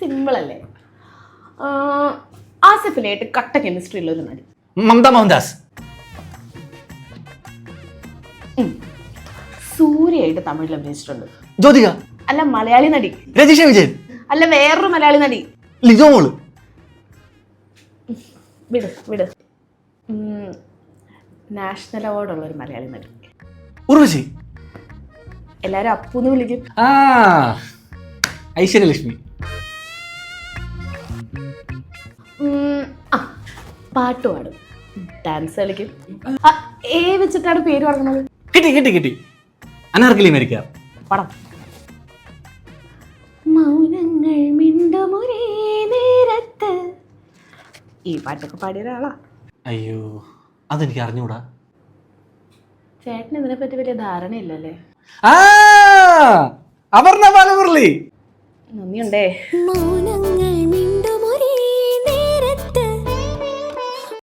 Simple അല്ലേ ആസിഫിലായിട്ട് കട്ട chemistry ഉള്ള ഒരു നടി. മമത മോഹൻദാസ്. സൂര്യയായിട്ട് തമിഴിൽ അഭിനയിച്ചിട്ടുണ്ട്. ജ്യോതിക. അല്ല മലയാളി നടി. രജിഷ വിജയൻ. അല്ല വേറൊരു മലയാളി നടി. ലിജോ മോൾ. വിട് വിട്. നാഷണൽ അവാർഡ് ഉള്ള ഒരു മലയാളി നടി. ഉർവശി. എല്ലാരും അപ്പൂന്ന് വിളിക്കും. ആ ഐശ്വര്യലക്ഷ്മി. ആ പാട്ട് പാടും. ഡാൻസ് കളിക്കും. ഏ വെച്ചിട്ടാണ് പേര് പറഞ്ഞത്. കിട്ടി കിട്ടി കിട്ടി. അനാർക്കലി മരിക്ക പടം. മൗനങ്ങൾ മിണ്ടുമുരേ നേരത്ത്. ഈ പാട്ടൊക്കെ പാടിയ ഒരാളാ. അയ്യോ അതെനിക്ക് അറിഞ്ഞൂടാ. ചേട്ടന് ഇതിനെ പറ്റി വലിയ ധാരണയില്ലല്ലേ? ആ! അപർണ ബാലമുരളി. നന്ദിയുണ്ടേ. മൗനങ്ങൾ